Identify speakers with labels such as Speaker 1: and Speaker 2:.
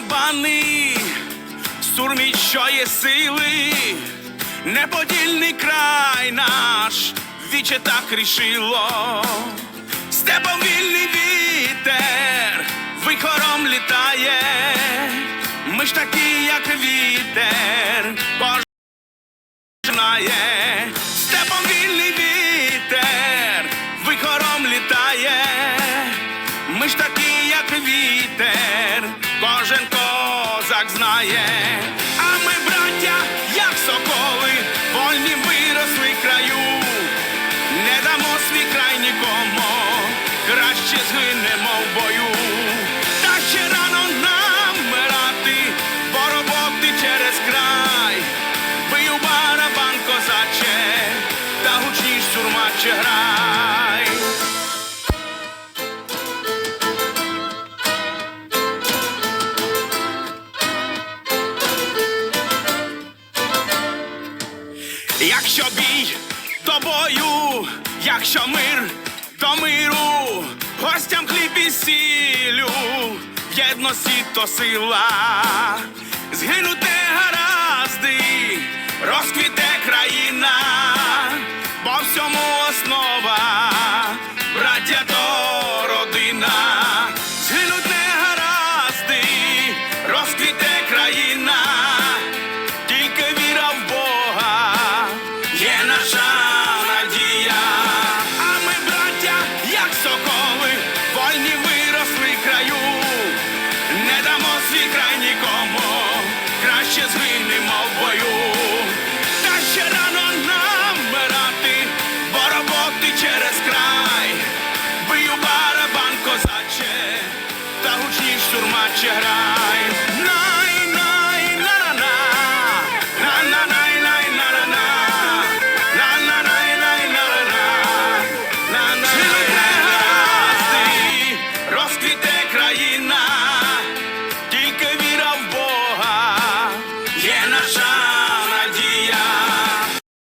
Speaker 1: Бить, що є сили, неподільний край наш, віче так рішило, степом вільний вітер, вихором літає, ми ж такі, як вітер, знає, степом вільний вітер, вихором літає, ми ж такі, як вітер, козак знає, а ми, браття, як соколи, вольні виросли краю, не дамо свій край нікому, краще згинемо в бою. Та ще рано нам вмирати, бо роботи через край. Бий барабан козаче, та гучніш сурмаче грай. Якщо бій, то бою, якщо мир, то миру, гостям хліб і сілю, в єдності то сила, згинуть гаразди, гаразди, краще згинемо в бою. Та ще рано нам вмирати, бо роботи через край, бию барабан козаче, та гучні штурмаче грай.